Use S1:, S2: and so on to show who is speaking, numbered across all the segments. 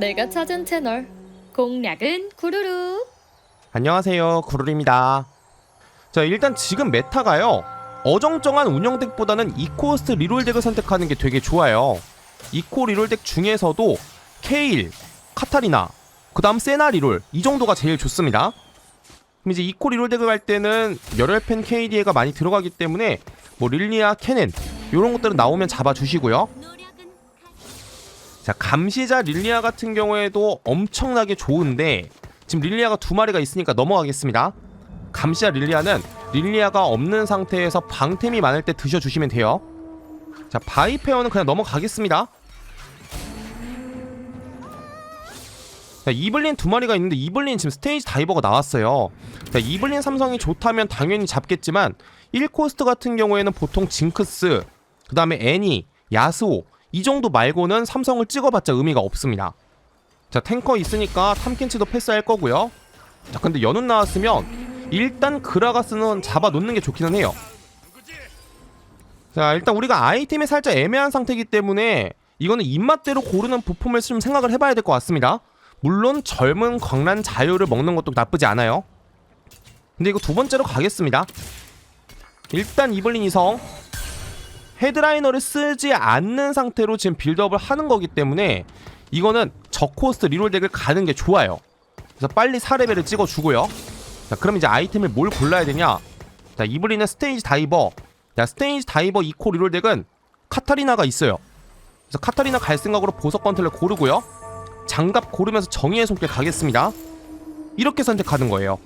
S1: 내가 찾은 채널. 공략은 구루루.
S2: 안녕하세요. 구룰입니다. 자 일단 지금 메타가요. 어정쩡한 운영덱보다는 이코스트 리롤 덱을 선택하는 게 되게 좋아요. 이코 리롤 덱 중에서도 케일, 카타리나 그 다음 세나 리롤 이 정도가 제일 좋습니다. 그럼 이제 이코 리롤 덱을 갈 때는 열혈팬 KDA가 많이 들어가기 때문에 뭐 릴리아, 케넨 이런 것들은 나오면 잡아주시고요 자 감시자 릴리아 같은 경우에도 엄청나게 좋은데 지금 릴리아가 두 마리가 있으니까 넘어가겠습니다. 감시자 릴리아는 릴리아가 없는 상태에서 방템이 많을 때 드셔주시면 돼요. 자 바이페어는 그냥 넘어가겠습니다. 자 이블린 두 마리가 있는데 이블린 지금 스테이지 다이버가 나왔어요. 자 이블린 삼성이 좋다면 당연히 잡겠지만 1코스트 같은 경우에는 보통 징크스 그 다음에 애니, 야스오 이 정도 말고는 삼성을 찍어봤자 의미가 없습니다. 자 탱커 있으니까 탐켄치도 패스할 거고요. 자 근데 연운 나왔으면 일단 그라가스는 잡아놓는 게 좋기는 해요. 자 일단 우리가 아이템이 살짝 애매한 상태이기 때문에 이거는 입맛대로 고르는 부품을 좀 생각을 해봐야 될 것 같습니다. 물론 젊은 광란 자유를 먹는 것도 나쁘지 않아요. 근데 이거 두 번째로 가겠습니다. 일단 이블린 이성 헤드라이너를 쓰지 않는 상태로 지금 빌드업을 하는 거기 때문에 이거는 저코스트 리롤 덱을 가는 게 좋아요. 그래서 빨리 4레벨을 찍어주고요. 자, 그럼 이제 아이템을 뭘 골라야 되냐? 자, 이블린의 스테이지 다이버. 자, 스테이지 다이버 2코 리롤 덱은 카타리나가 있어요. 그래서 카타리나 갈 생각으로 보석 건틀을 고르고요. 장갑 고르면서 정의의 손길 가겠습니다. 이렇게 선택하는 거예요.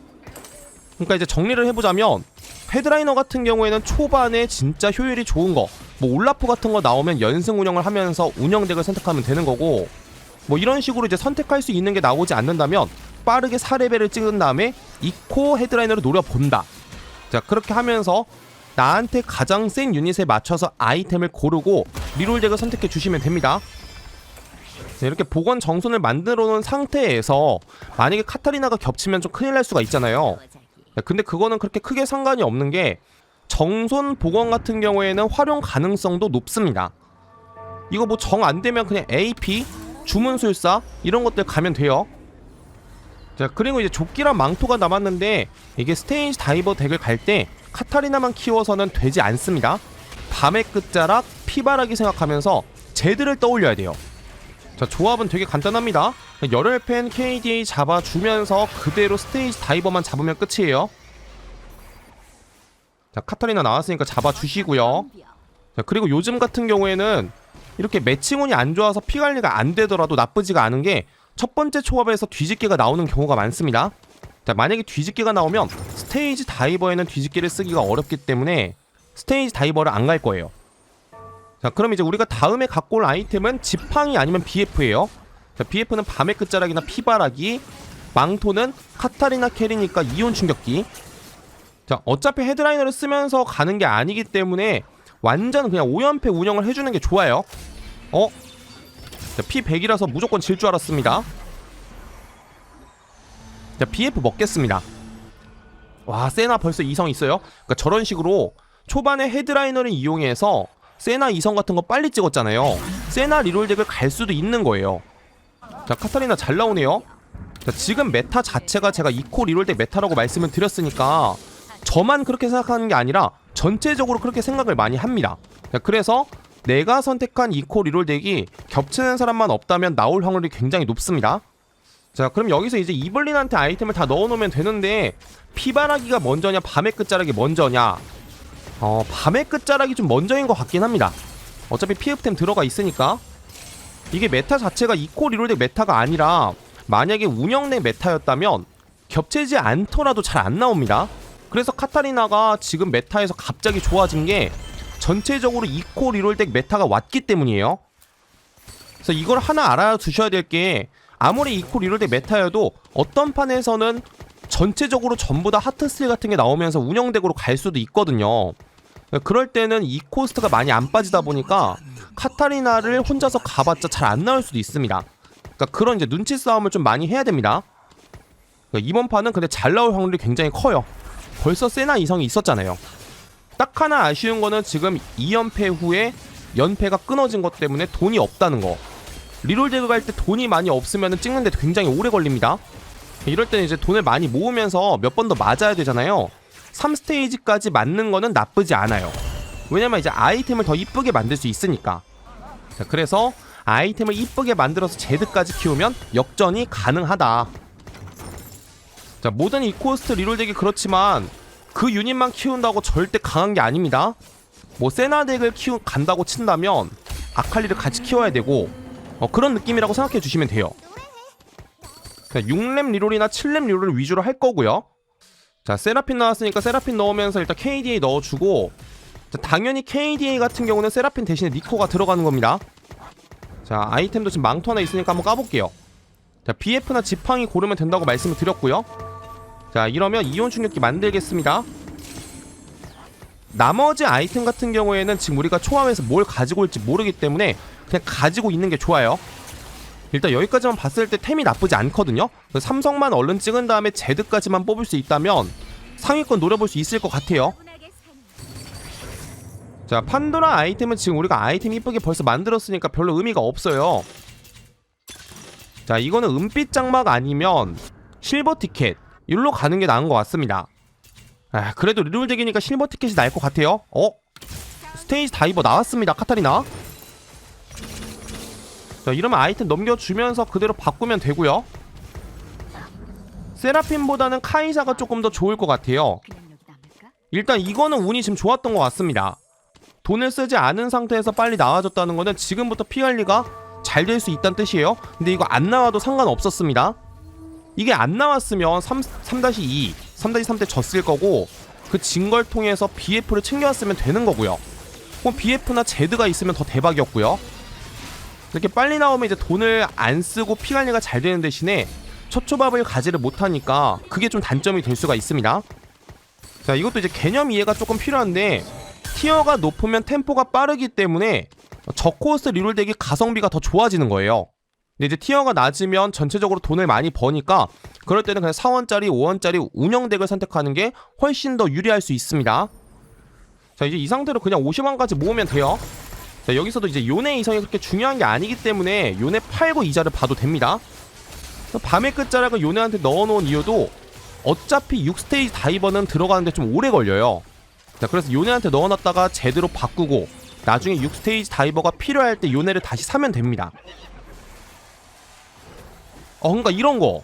S2: 그러니까 이제 정리를 해보자면 헤드라이너 같은 경우에는 초반에 진짜 효율이 좋은 거, 뭐 올라프 같은 거 나오면 연승 운영을 하면서 운영덱을 선택하면 되는 거고, 뭐 이런 식으로 이제 선택할 수 있는 게 나오지 않는다면 빠르게 4레벨을 찍은 다음에 이코 헤드라이너를 노려본다. 자, 그렇게 하면서 나한테 가장 센 유닛에 맞춰서 아이템을 고르고 리롤덱을 선택해 주시면 됩니다. 자, 이렇게 복원 정손을 만들어 놓은 상태에서 만약에 카타리나가 겹치면 좀 큰일 날 수가 있잖아요. 야, 근데 그거는 그렇게 크게 상관이 없는 게 정손 복원 같은 경우에는 활용 가능성도 높습니다. 이거 뭐 정 안 되면 그냥 AP, 주문술사 이런 것들 가면 돼요. 자 그리고 이제 조끼랑 망토가 남았는데 이게 스테이지 다이버 덱을 갈 때 카타리나만 키워서는 되지 않습니다. 밤의 끝자락, 피바라기 생각하면서 제드를 떠올려야 돼요. 자 조합은 되게 간단합니다. 열혈팬 KDA 잡아주면서 그대로 스테이지 다이버만 잡으면 끝이에요. 자 카타리나 나왔으니까 잡아주시고요. 자 그리고 요즘 같은 경우에는 이렇게 매칭운이 안 좋아서 피 관리가 안 되더라도 나쁘지가 않은 게 첫 번째 초합에서 뒤집기가 나오는 경우가 많습니다. 자 만약에 뒤집기가 나오면 스테이지 다이버에는 뒤집기를 쓰기가 어렵기 때문에 스테이지 다이버를 안 갈 거예요. 자 그럼 이제 우리가 다음에 갖고 올 아이템은 지팡이 아니면 BF예요. 자 BF는 밤의 끝자락이나 피바라기, 망토는 카타리나 캐리니까 이온 충격기. 자 어차피 헤드라이너를 쓰면서 가는 게 아니기 때문에 완전 그냥 5연패 운영을 해주는 게 좋아요. 어? 자, P100이라서 무조건 질 줄 알았습니다. 자, BF 먹겠습니다. 와, 세나 벌써 2성 있어요? 그러니까 저런 식으로 초반에 헤드라이너를 이용해서 세나 2성 같은 거 빨리 찍었잖아요. 세나 리롤 덱을 갈 수도 있는 거예요. 자, 카타리나 잘 나오네요. 자, 지금 메타 자체가 제가 이코 리롤 덱 메타라고 말씀을 드렸으니까 저만 그렇게 생각하는 게 아니라 전체적으로 그렇게 생각을 많이 합니다. 자, 그래서 내가 선택한 이코 리롤 덱이 겹치는 사람만 없다면 나올 확률이 굉장히 높습니다. 자, 그럼 여기서 이제 이블린한테 아이템을 다 넣어놓으면 되는데 피바라기가 먼저냐 밤의 끝자락이 먼저냐 어, 밤의 끝자락이 좀 먼저인 것 같긴 합니다. 어차피 PF템 들어가 있으니까 이게 메타 자체가 이코 리롤 덱 메타가 아니라 만약에 운영 내 메타였다면 겹치지 않더라도 잘 안 나옵니다. 그래서 카타리나가 지금 메타에서 갑자기 좋아진 게 전체적으로 이코 리롤덱 메타가 왔기 때문이에요. 그래서 이걸 하나 알아두셔야 될 게 아무리 이코 리롤덱 메타여도 어떤 판에서는 전체적으로 전부 다 하트스틸 같은 게 나오면서 운영덱으로 갈 수도 있거든요. 그럴 때는 이 코스트가 많이 안 빠지다 보니까 카타리나를 혼자서 가봤자 잘 안 나올 수도 있습니다. 그러니까 그런 이제 눈치 싸움을 좀 많이 해야 됩니다. 그러니까 이번 판은 근데 잘 나올 확률이 굉장히 커요. 벌써 세나 이성이 있었잖아요. 딱 하나 아쉬운 거는 지금 2연패 후에 연패가 끊어진 것 때문에 돈이 없다는 거. 리롤 덱을 갈때 돈이 많이 없으면 찍는데 굉장히 오래 걸립니다. 이럴 때는 이제 돈을 많이 모으면서 몇 번 더 맞아야 되잖아요. 3스테이지까지 맞는 거는 나쁘지 않아요. 왜냐면 이제 아이템을 더 이쁘게 만들 수 있으니까. 자, 그래서 아이템을 이쁘게 만들어서 제드까지 키우면 역전이 가능하다. 자, 모든 이코스트 리롤 덱이 그렇지만 그 유닛만 키운다고 절대 강한 게 아닙니다. 뭐 세나 덱을 키우 간다고 친다면 아칼리를 같이 키워야 되고 어, 그런 느낌이라고 생각해 주시면 돼요. 자, 6렙 리롤이나 7렙 리롤을 위주로 할 거고요. 자, 세라핀 나왔으니까 세라핀 넣으면서 일단 KDA 넣어주고 자, 당연히 KDA 같은 경우는 세라핀 대신에 니코가 들어가는 겁니다. 자, 아이템도 지금 망토 하나 있으니까 한번 까볼게요. 자, BF나 지팡이 고르면 된다고 말씀을 드렸고요. 자, 이러면 이온 충격기 만들겠습니다. 나머지 아이템 같은 경우에는 지금 우리가 초함에서 뭘 가지고 올지 모르기 때문에 그냥 가지고 있는 게 좋아요. 일단 여기까지만 봤을 때 템이 나쁘지 않거든요. 삼성만 얼른 찍은 다음에 제드까지만 뽑을 수 있다면 상위권 노려볼 수 있을 것 같아요. 자, 판도라 아이템은 지금 우리가 아이템 이쁘게 벌써 만들었으니까 별로 의미가 없어요. 자, 이거는 은빛 장막 아니면 실버 티켓 일로 가는 게 나은 것 같습니다. 아, 그래도 리롤 덱이니까 실버 티켓이 나을 것 같아요. 어? 스테이지 다이버 나왔습니다, 카타리나. 자, 이러면 아이템 넘겨주면서 그대로 바꾸면 되고요. 세라핀보다는 카이사가 조금 더 좋을 것 같아요. 일단 이거는 운이 지금 좋았던 것 같습니다. 돈을 쓰지 않은 상태에서 빨리 나와줬다는 거는 지금부터 피 관리가 잘 될 수 있다는 뜻이에요. 근데 이거 안 나와도 상관없었습니다. 이게 안 나왔으면 3, 3-2, 3-3 때 졌을 거고 그 진 걸 통해서 BF를 챙겨왔으면 되는 거고요. 혹은 BF나 제드가 있으면 더 대박이었고요. 이렇게 빨리 나오면 이제 돈을 안 쓰고 피 관리가 잘 되는 대신에 초초밥을 가지를 못하니까 그게 좀 단점이 될 수가 있습니다. 자 이것도 이제 개념 이해가 조금 필요한데 티어가 높으면 템포가 빠르기 때문에 저코스트 리롤 덱이 가성비가 더 좋아지는 거예요. 근데 이제 티어가 낮으면 전체적으로 돈을 많이 버니까 그럴 때는 그냥 4원짜리, 5원짜리 운영 덱을 선택하는 게 훨씬 더 유리할 수 있습니다. 자 이제 이 상태로 그냥 50원까지 모으면 돼요. 자 여기서도 이제 요네 이성이 그렇게 중요한 게 아니기 때문에 요네 팔고 이자를 봐도 됩니다. 밤의 끝자락을 요네한테 넣어놓은 이유도 어차피 6스테이지 다이버는 들어가는데 좀 오래 걸려요. 자 그래서 요네한테 넣어놨다가 제대로 바꾸고 나중에 6스테이지 다이버가 필요할 때 요네를 다시 사면 됩니다. 어 그러니까 이런 거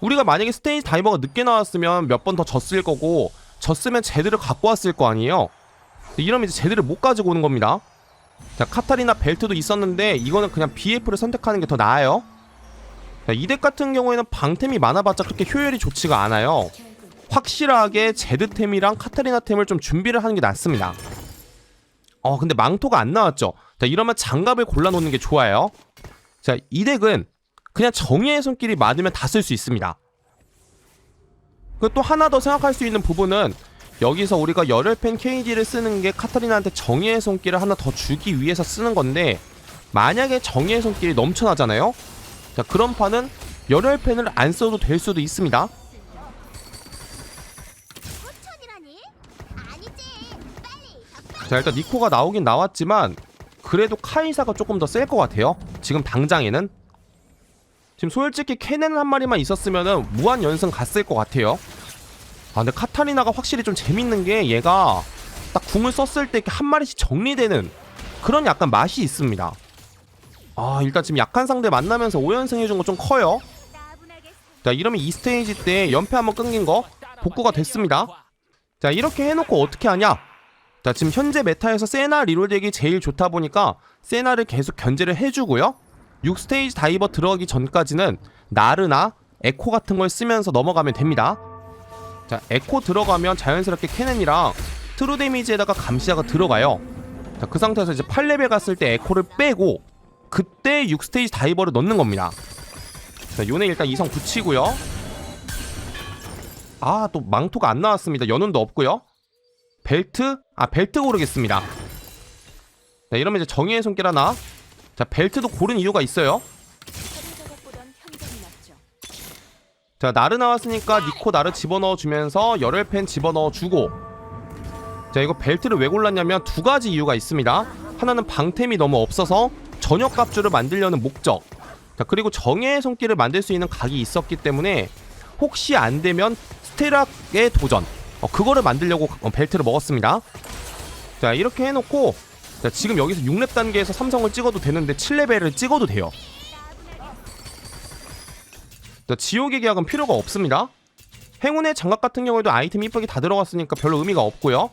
S2: 우리가 만약에 스테이지 다이버가 늦게 나왔으면 몇 번 더 졌을 거고 졌으면 제대로 갖고 왔을 거 아니에요. 이러면 이제 제대로 못 가지고 오는 겁니다. 자 카타리나 벨트도 있었는데 이거는 그냥 BF를 선택하는 게 더 나아요. 자, 이덱 같은 경우에는 방템이 많아봤자 그렇게 효율이 좋지가 않아요. 확실하게 제드템이랑 카타리나템을 좀 준비를 하는 게 낫습니다. 어 근데 망토가 안 나왔죠. 자 이러면 장갑을 골라놓는 게 좋아요. 자이 덱은 그냥 정의의 손길이 맞으면 다 쓸 수 있습니다. 그또 하나 더 생각할 수 있는 부분은 여기서 우리가 열혈 팬 KD를 쓰는 게 카타리나한테 정의의 손길을 하나 더 주기 위해서 쓰는 건데 만약에 정의의 손길이 넘쳐나잖아요. 자 그런 판은 열혈 팬을 안 써도 될 수도 있습니다. 자 일단 니코가 나오긴 나왔지만 그래도 카이사가 조금 더 셀 것 같아요. 지금 당장에는 지금 솔직히 캐넨 한 마리만 있었으면은 무한 연승 갔을 것 같아요. 아 근데 카타리나가 확실히 좀 재밌는 게 얘가 딱 궁을 썼을 때 이렇게 한 마리씩 정리되는 그런 약간 맛이 있습니다. 아 일단 지금 약한 상대 만나면서 5연승 해준 거 좀 커요. 자 이러면 이 스테이지 때 연패 한번 끊긴 거 복구가 됐습니다. 자 이렇게 해놓고 어떻게 하냐? 자 지금 현재 메타에서 세나 리롤 덱이 제일 좋다 보니까 세나를 계속 견제를 해주고요. 6스테이지 다이버 들어가기 전까지는 나르나 에코 같은 걸 쓰면서 넘어가면 됩니다. 자 에코 들어가면 자연스럽게 캐넨이랑 트루 데미지에다가 감시자가 들어가요. 자 그 상태에서 이제 8레벨 갔을 때 에코를 빼고 그때 6스테이지 다이버를 넣는 겁니다. 자 요네 일단 이성 붙이고요. 아 또 망토가 안 나왔습니다. 연운도 없고요. 벨트? 아 벨트 고르겠습니다. 자 이러면 이제 정의의 손길 하나. 자 벨트도 고른 이유가 있어요. 자 나르 나왔으니까 니코 나르 집어넣어 주면서 열혈팬 집어넣어 주고. 자 이거 벨트를 왜 골랐냐면 두 가지 이유가 있습니다. 하나는 방템이 너무 없어서 전역 갑주를 만들려는 목적. 자 그리고 정예의 손길을 만들 수 있는 각이 있었기 때문에 혹시 안 되면 스테락의 도전 어, 그거를 만들려고 어, 벨트를 먹었습니다. 자 이렇게 해놓고 자 지금 여기서 6렙 단계에서 삼성을 찍어도 되는데 7레벨을 찍어도 돼요. 자 지옥의 계약은 필요가 없습니다. 행운의 장갑 같은 경우에도 아이템 이쁘게 다 들어갔으니까 별로 의미가 없고요.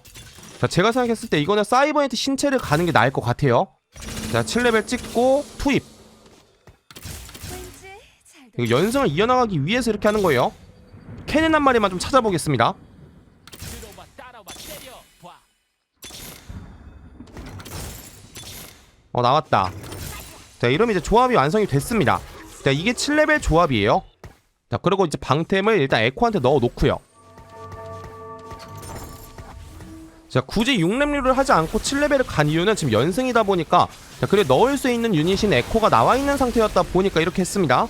S2: 자 제가 생각했을 때 이거는 사이버네트 신체를 가는 게 나을 것 같아요. 자 7레벨 찍고 투입. 이거 연승을 이어나가기 위해서 이렇게 하는 거예요. 캐넨 한 마리만 좀 찾아보겠습니다. 어 나왔다. 자 이러면 이제 조합이 완성이 됐습니다. 자 이게 7레벨 조합이에요. 자 그리고 이제 방템을 일단 에코한테 넣어 놓고요. 자 굳이 6렙류를 하지 않고 7레벨을 간 이유는 지금 연승이다 보니까 자 그래 넣을 수 있는 유닛인 에코가 나와 있는 상태였다 보니까 이렇게 했습니다.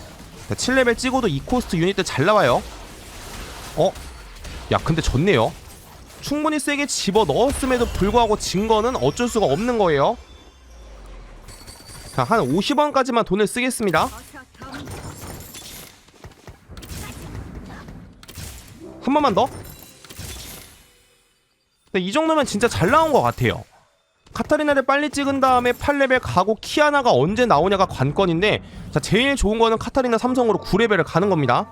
S2: 자 7레벨 찍어도 2코스트 유닛들 잘 나와요. 어? 야 근데 졌네요. 충분히 세게 집어 넣었음에도 불구하고 진 거는 어쩔 수가 없는 거예요. 자, 한 50원까지만 돈을 쓰겠습니다. 한 번만 더. 네, 이 정도면 진짜 잘 나온 것 같아요. 카타리나를 빨리 찍은 다음에 8레벨 가고 키아나가 언제 나오냐가 관건인데 자 제일 좋은 거는 카타리나 삼성으로 9레벨을 가는 겁니다.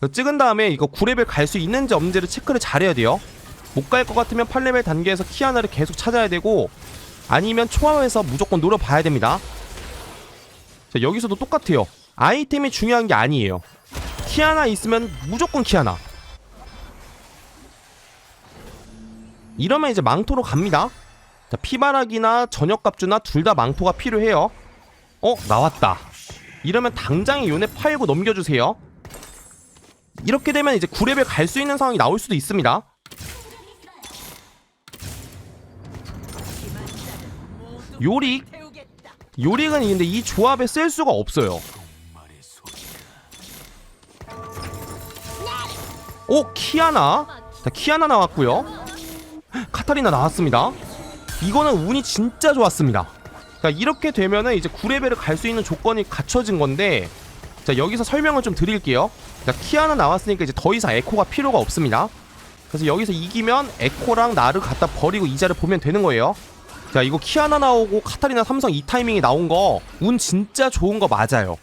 S2: 그 찍은 다음에 이거 9레벨 갈 수 있는지 없는지를 체크를 잘해야 돼요. 못 갈 것 같으면 8레벨 단계에서 키아나를 계속 찾아야 되고 아니면 초합에서 무조건 노려봐야 됩니다. 자, 여기서도 똑같아요. 아이템이 중요한 게 아니에요. 키아나 있으면 무조건 키아나. 이러면 이제 망토로 갑니다. 자, 피바락이나 저녁갑주나 둘 다 망토가 필요해요. 어, 나왔다. 이러면 당장에 요네 팔고 넘겨주세요. 이렇게 되면 이제 9레벨 갈 수 있는 상황이 나올 수도 있습니다. 요리 요릭은 근데 이 조합에 쓸 수가 없어요. 오 키아나 자 키아나 나왔고요. 카타리나 나왔습니다. 이거는 운이 진짜 좋았습니다. 자 이렇게 되면은 이제 9레벨을 갈 수 있는 조건이 갖춰진 건데 자 여기서 설명을 좀 드릴게요. 자 키아나 나왔으니까 이제 더 이상 에코가 필요가 없습니다. 그래서 여기서 이기면 에코랑 나를 갖다 버리고 이자를 보면 되는 거예요. 자 이거 키아나 나오고 카타리나 삼성 이 타이밍이 나온 거 운 진짜 좋은 거 맞아요.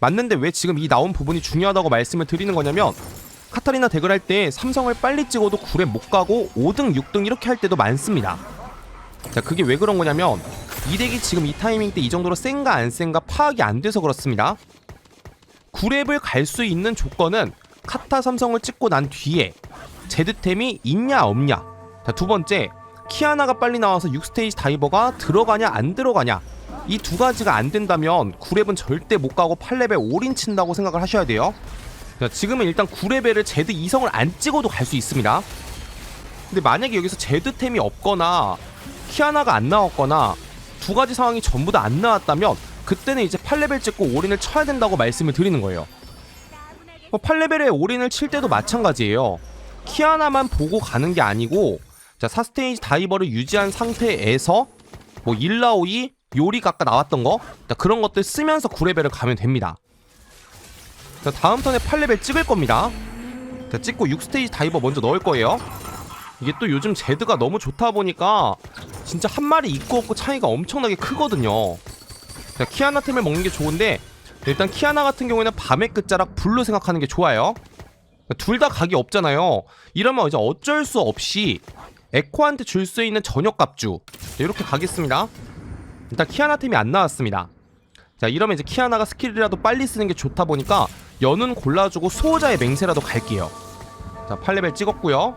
S2: 맞는데 왜 지금 이 나온 부분이 중요하다고 말씀을 드리는 거냐면 카타리나 덱을 할 때 삼성을 빨리 찍어도 9렙 못 가고 5등 6등 이렇게 할 때도 많습니다. 자 그게 왜 그런 거냐면 이 덱이 지금 이 타이밍 때 이 정도로 센가 안 센가 파악이 안 돼서 그렇습니다. 9렙을 갈 수 있는 조건은 카타 삼성을 찍고 난 뒤에 제드템이 있냐 없냐. 자 두 번째 키아나가 빨리 나와서 6스테이지 다이버가 들어가냐 안 들어가냐. 이 두 가지가 안 된다면 9렙은 절대 못 가고 8레벨 올인 친다고 생각을 하셔야 돼요. 자, 지금은 일단 9레벨을 제드 2성을 안 찍어도 갈 수 있습니다. 근데 만약에 여기서 제드템이 없거나 키아나가 안 나왔거나 두 가지 상황이 전부 다 안 나왔다면 그때는 이제 8레벨 찍고 올인을 쳐야 된다고 말씀을 드리는 거예요.
S3: 따분하게
S2: 뭐 8레벨에 올인을 칠 때도 마찬가지예요. 키아나만 보고 가는 게 아니고 자 4스테이지 다이버를 유지한 상태에서 뭐 일라오이 요리가 아까 나왔던 거 자, 그런 것들 쓰면서 9레벨을 가면 됩니다. 자 다음 턴에 8레벨 찍을 겁니다. 자 찍고 6스테이지 다이버 먼저 넣을 거예요. 이게 또 요즘 제드가 너무 좋다 보니까 진짜 한 마리 있고 없고 차이가 엄청나게 크거든요. 자 키아나 템을 먹는 게 좋은데 일단 키아나 같은 경우에는 밤의 끝자락 불로 생각하는 게 좋아요. 둘 다 각이 없잖아요. 이러면 이제 어쩔 수 없이 에코한테 줄 수 있는 저녁 갑주 이렇게 가겠습니다. 일단 키아나 템이 안 나왔습니다. 자 이러면 이제 키아나가 스킬이라도 빨리 쓰는 게 좋다 보니까 연운 골라주고 수호자의 맹세라도 갈게요. 자 8레벨 찍었고요.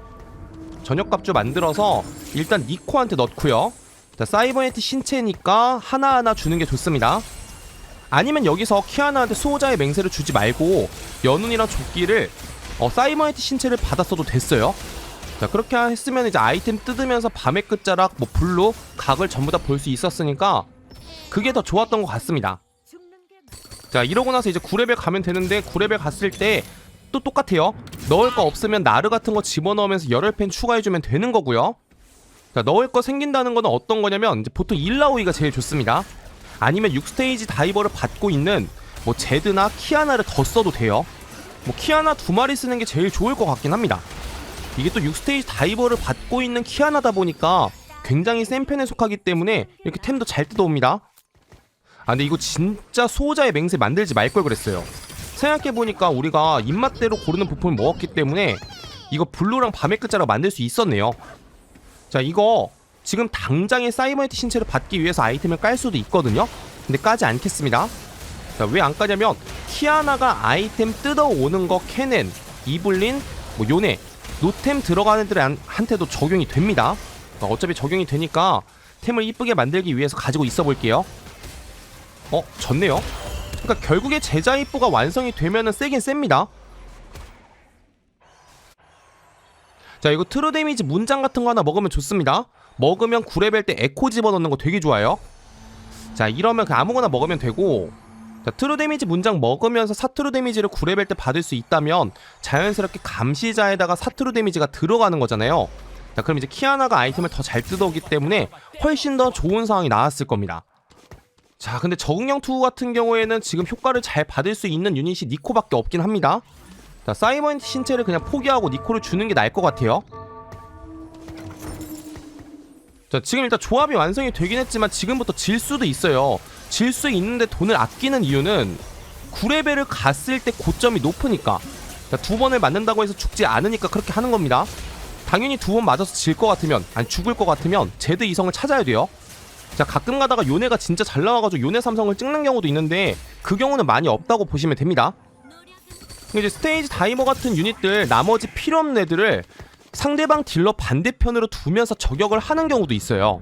S2: 저녁 갑주 만들어서 일단 니코한테 넣고요. 자 사이버네트 신체니까 하나하나 주는 게 좋습니다. 아니면 여기서 키아나한테 수호자의 맹세를 주지 말고 연운이랑 조끼를 어, 사이버네트 신체를 받았어도 됐어요. 자 그렇게 했으면 이제 아이템 뜯으면서 밤의 끝자락 뭐 불로 각을 전부 다 볼 수 있었으니까 그게 더 좋았던 것 같습니다. 자 이러고 나서 이제 9레벨 가면 되는데 9레벨 갔을 때 또 똑같아요. 넣을 거 없으면 나르 같은 거 집어넣으면서 열혈팬 추가해주면 되는 거고요. 자 넣을 거 생긴다는 거는 어떤 거냐면 이제 보통 일라오이가 제일 좋습니다. 아니면 6스테이지 다이버를 받고 있는 뭐 제드나 키아나를 더 써도 돼요. 뭐 키아나 두 마리 쓰는 게 제일 좋을 것 같긴 합니다. 이게 또 6스테이지 다이버를 받고 있는 키아나다 보니까 굉장히 센 편에 속하기 때문에 이렇게 템도 잘 뜯어옵니다. 아 근데 이거 진짜 수호자의 맹세 만들지 말 걸 그랬어요. 생각해보니까 우리가 입맛대로 고르는 부품을 먹었기 때문에 이거 블루랑 밤의 끝자락 만들 수 있었네요. 자 이거 지금 당장의 사이버네트 신체를 받기 위해서 아이템을 깔 수도 있거든요. 근데 까지 않겠습니다. 자 왜 안 까냐면 키아나가 아이템 뜯어오는 거 캐넨, 이블린, 뭐 요네, 노템 들어가는 애들한테도 적용이 됩니다. 어, 어차피 적용이 되니까 템을 이쁘게 만들기 위해서 가지고 있어 볼게요. 어, 졌네요. 그러니까 결국에 제자 입부가 완성이 되면은 세긴 셉니다. 자, 이거 트루 데미지 문장 같은 거 하나 먹으면 좋습니다. 먹으면 9레벨 때 에코 집어넣는 거 되게 좋아요. 자, 이러면 그냥 아무거나 먹으면 되고 자, 트루 데미지 문장 먹으면서 사트루 데미지를 9레벨 때 받을 수 있다면 자연스럽게 감시자에다가 사트루 데미지가 들어가는 거잖아요. 자, 그럼 이제 키아나가 아이템을 더 잘 뜯어오기 때문에 훨씬 더 좋은 상황이 나왔을 겁니다. 자, 근데 적응형 투 같은 경우에는 지금 효과를 잘 받을 수 있는 유닛이 니코밖에 없긴 합니다. 자, 사이버인 신체를 그냥 포기하고 니코를 주는 게 나을 것 같아요. 자, 지금 일단 조합이 완성이 되긴 했지만 지금부터 질 수도 있어요. 질 수 있는데 돈을 아끼는 이유는 9레벨을 갔을 때 고점이 높으니까. 자, 두 번을 맞는다고 해서 죽지 않으니까 그렇게 하는 겁니다. 당연히 두 번 맞아서 질 것 같으면, 아니 죽을 것 같으면 제드 이성을 찾아야 돼요. 자 가끔 가다가 요네가 진짜 잘 나와가지고 요네 삼성을 찍는 경우도 있는데 그 경우는 많이 없다고 보시면 됩니다. 이제 스테이지 다이버 같은 유닛들 나머지 필요 없는 애들을 상대방 딜러 반대편으로 두면서 저격을 하는 경우도 있어요.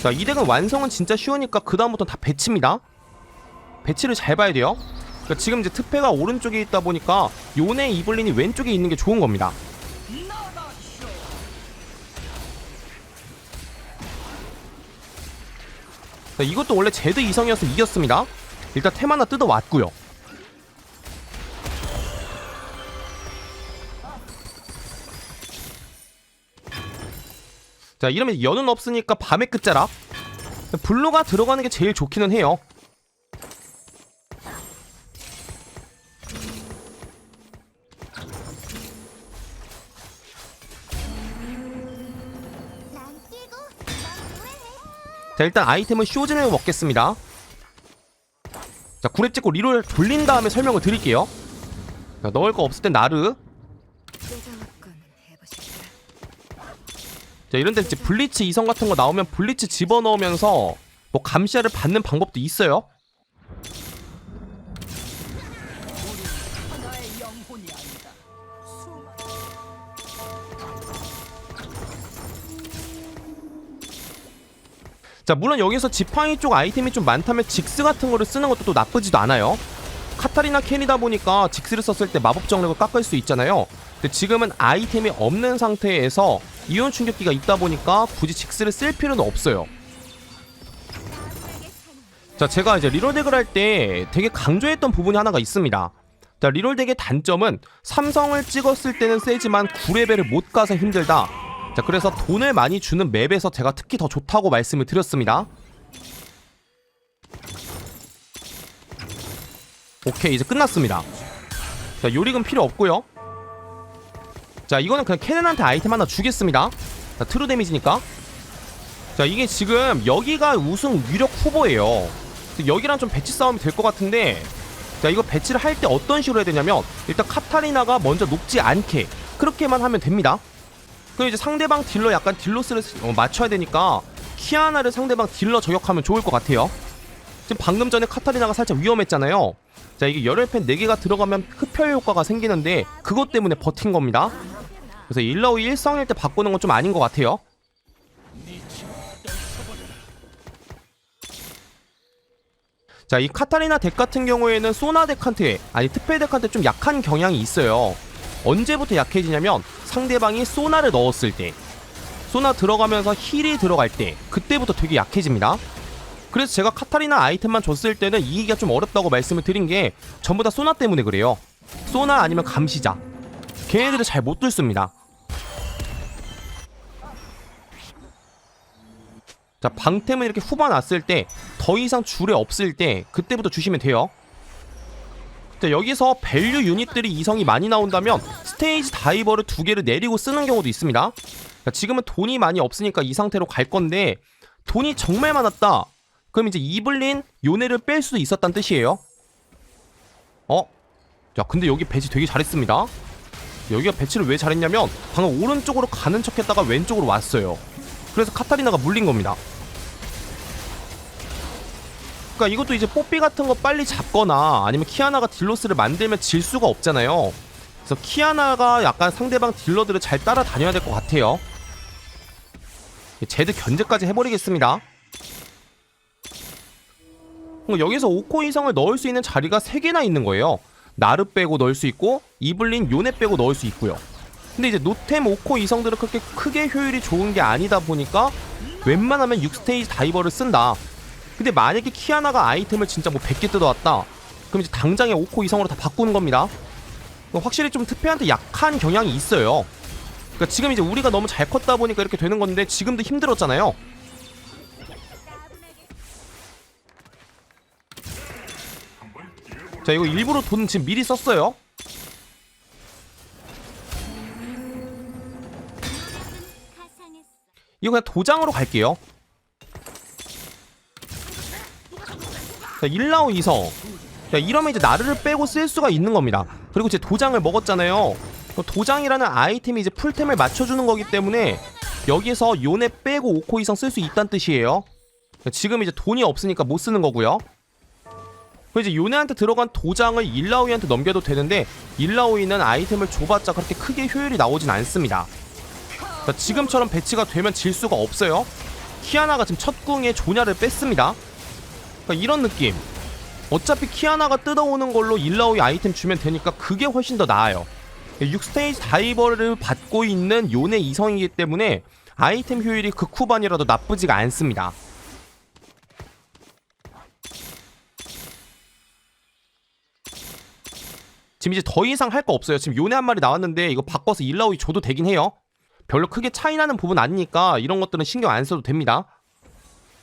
S2: 자 이 덱은 완성은 진짜 쉬우니까 그 다음부터 다 배치입니다. 배치를 잘 봐야 돼요. 그러니까 지금 이제 특패가 오른쪽에 있다 보니까 요네 이블린이 왼쪽에 있는 게 좋은 겁니다. 자, 이것도 원래 제드 이성이었으면 이겼습니다. 일단 템 하나 뜯어왔고요. 자 이러면 연은 없으니까 밤의 끝자락. 블루가 들어가는 게 제일 좋기는 해요. 자 일단 아이템은 쇼진을 먹겠습니다. 자 구랩 찍고 리롤 돌린 다음에 설명을 드릴게요. 자, 넣을 거 없을 땐 나르 자 이런 데 이제 블리츠 이성 같은 거 나오면 블리츠 집어넣으면서 뭐 감시야를 받는 방법도 있어요? 자 물론 여기서 지팡이 쪽 아이템이 좀 많다면 직스 같은 거를 쓰는 것도 또 나쁘지도 않아요. 카타리나 캔이다 보니까 직스를 썼을 때 마법 정력을 깎을 수 있잖아요. 근데 지금은 아이템이 없는 상태에서 이온 충격기가 있다 보니까 굳이 직스를 쓸 필요는 없어요. 자 제가 이제 리롤 덱을 할 때 되게 강조했던 부분이 하나가 있습니다. 자 리롤 덱의 단점은 삼성을 찍었을 때는 세지만 9레벨을 못 가서 힘들다. 자 그래서 돈을 많이 주는 맵에서 제가 특히 더 좋다고 말씀을 드렸습니다. 오케이 이제 끝났습니다. 자 요릭은 필요 없고요 자 이거는 그냥 캐넨한테 아이템 하나 주겠습니다. 자 트루 데미지니까. 자 이게 지금 여기가 우승 유력 후보예요. 여기랑 좀 배치 싸움이 될 것 같은데 자 이거 배치를 할 때 어떤 식으로 해야 되냐면 일단 카타리나가 먼저 녹지 않게 그렇게만 하면 됩니다. 그럼 이제 상대방 딜러 약간 딜로스를 어, 맞춰야 되니까 키아나를 상대방 딜러 저격하면 좋을 것 같아요. 지금 방금 전에 카타리나가 살짝 위험했잖아요 자 이게 열혈팬 4개가 들어가면 흡혈 효과가 생기는데 그것 때문에 버틴 겁니다. 그래서 1라우 1성일 때 바꾸는 건 좀 아닌 것 같아요. 자 이 카타리나 덱 같은 경우에는 소나 덱한테 아니 특패 덱한테 좀 약한 경향이 있어요. 언제부터 약해지냐면 상대방이 소나를 넣었을 때 소나 들어가면서 힐이 들어갈 때 그때부터 되게 약해집니다 그래서 제가 카타리나 아이템만 줬을 때는 이기기가 좀 어렵다고 말씀을 드린 게 전부 다 소나 때문에 그래요. 소나 아니면 감시자. 걔네들을 잘 못 뚫습니다. 자 방템은 이렇게 후반 왔을 때 더 이상 줄에 없을 때 그때부터 주시면 돼요. 자 여기서 밸류 유닛들이 이성이 많이 나온다면 스테이지 다이버를 두 개를 내리고 쓰는 경우도 있습니다. 자, 지금은 돈이 많이 없으니까 이 상태로 갈 건데 돈이 정말 많았다 그럼 이제 이블린 요네를 뺄 수도 있었다는 뜻이에요. 어? 야 근데 여기 배치 되게 잘했습니다. 여기가 배치를 왜 잘했냐면 방금 오른쪽으로 가는 척 했다가 왼쪽으로 왔어요. 그래서 카타리나가 물린 겁니다. 그러니까 이것도 이제 뽀삐 같은 거 빨리 잡거나 아니면 키아나가 딜로스를 만들면 질 수가 없잖아요. 그래서 키아나가 약간 상대방 딜러들을 잘 따라다녀야 될 것 같아요. 제드 견제까지 해버리겠습니다 여기서 5코 이상을 넣을 수 있는 자리가 3개나 있는 거예요. 나르 빼고 넣을 수 있고 이블린 요네 빼고 넣을 수 있고요. 근데 이제 노템 5코 이성들은 그렇게 크게 효율이 좋은 게 아니다 보니까 웬만하면 6스테이지 다이버를 쓴다. 근데 만약에 키아나가 아이템을 진짜 뭐 100개 뜯어왔다. 그럼 이제 당장에 5코 이성으로 다 바꾸는 겁니다. 확실히 좀 특패한테 약한 경향이 있어요. 그러니까 지금 이제 우리가 너무 잘 컸다 보니까 이렇게 되는 건데 지금도 힘들었잖아요 자 이거 일부러 돈 지금 미리 썼어요. 이거 그냥 도장으로 갈게요. 자, 1라우 2성. 자, 이러면 이제 나르를 빼고 쓸 수가 있는 겁니다. 그리고 제 도장을 먹었잖아요. 그 도장이라는 아이템이 이제 풀템을 맞춰주는 거기 때문에 여기서 요네 빼고 5코 이상 쓸 수 있다는 뜻이에요. 지금 이제 돈이 없으니까 못 쓰는 거고요. 그리고 이제 요네한테 들어간 도장을 일라오이한테 넘겨도 되는데 일라오이는 아이템을 줘봤자 그렇게 크게 효율이 나오진 않습니다. 자, 지금처럼 배치가 되면 질 수가 없어요. 키아나가 지금 첫 궁에 조냐를 뺐습니다. 그러니까 이런 느낌. 어차피 키아나가 뜯어오는 걸로 일라오이 아이템 주면 되니까 그게 훨씬 더 나아요. 6스테이지 다이버를 받고 있는 요네 이성이기 때문에 아이템 효율이 극후반이라도 나쁘지가 않습니다. 지금 이제 더 이상 할 거 없어요. 지금 요네 한 마리 나왔는데 이거 바꿔서 일라오이 줘도 되긴 해요. 별로 크게 차이 나는 부분 아니니까 이런 것들은 신경 안 써도 됩니다.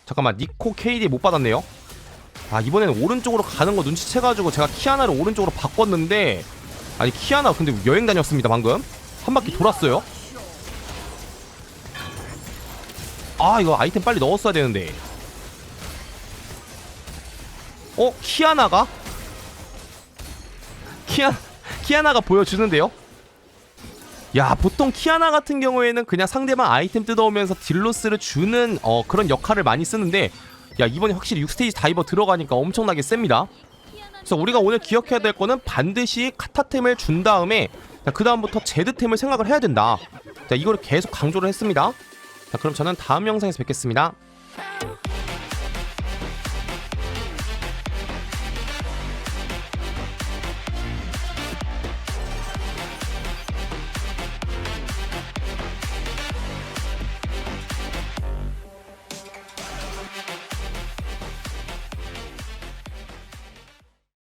S2: 잠깐만 니코 KD 못 받았네요. 아 이번에는 오른쪽으로 가는 거 눈치채가지고 제가 키아나를 오른쪽으로 바꿨는데 아니 키아나 근데 여행 다녔습니다 방금 한 바퀴 돌았어요. 아 이거 아이템 빨리 넣었어야 되는데. 어 키아나가 키아 키아나가 보여주는데요. 야 보통 키아나 같은 경우에는 그냥 상대방 아이템 뜯어오면서 딜로스를 주는 어, 그런 역할을 많이 쓰는데 야 이번에 확실히 6스테이지 다이버 들어가니까 엄청나게 셉니다. 그래서 우리가 오늘 기억해야 될 거는 반드시 카타템을 준 다음에 그 다음부터 제드템을 생각을 해야 된다. 자 이거를 계속 강조를 했습니다. 자 그럼 저는 다음 영상에서 뵙겠습니다